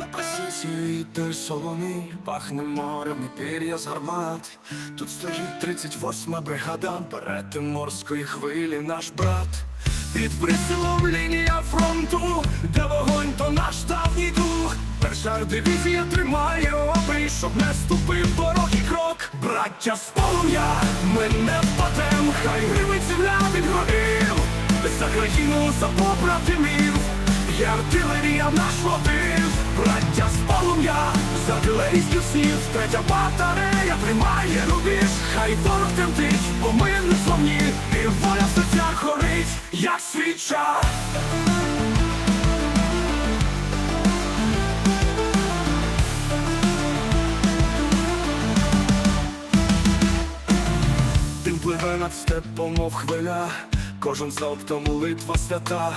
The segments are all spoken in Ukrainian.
На вітер солоний, пахне морем і пір'я з гармат. Тут стоїть 38 бригада, берети морської хвилі наш брат. Під присилом лінія фронту, де вогонь, то наш давній дух. Перша дивізія тримає обрій, щоб не ступив ворогий крок. Браття з полум'я, ми не впадем, хай гривить земля від грогів. За країну, за побратимів, є артилерія наш мотив, браття з полум'я, з артилерійських снів, третя батарея тримає рубіж, хай ворог тремтить, бо ми не зломні, і воля в серцях горить, як свіча. Дим пливе над степом, мов хвиля, кожен залп то молитва свята.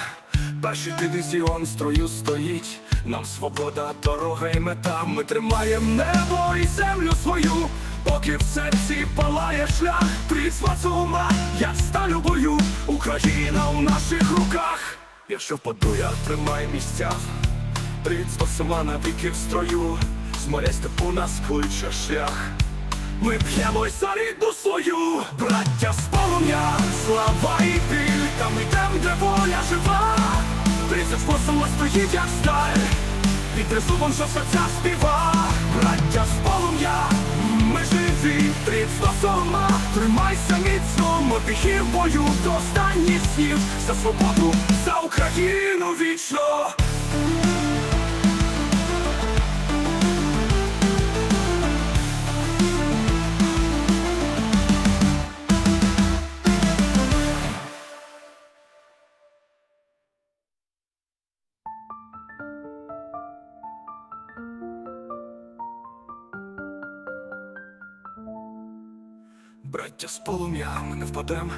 Перший дивізіон строю стоїть, нам свобода, дорога і мета. Ми тримаємо небо і землю свою, поки в серці палає шлях. Пріцва ума, як сталь у бою, Україна у наших руках. Якщо впаду, я тримаю місця, Рідство сама навіки в строю, з моря степу нас кличе шлях. Ми п'ємось за рідну свою, браття з полум'я, слава і біль, Способа стоїть, як сталь, під тризубом, що серця співа. Браття з полум'я, ми живі, тридцять сома, тримайся міцно, ми піхи в бою до останніх снів, за свободу, за Україну вічно. Браття з полум'я, ми не впадем,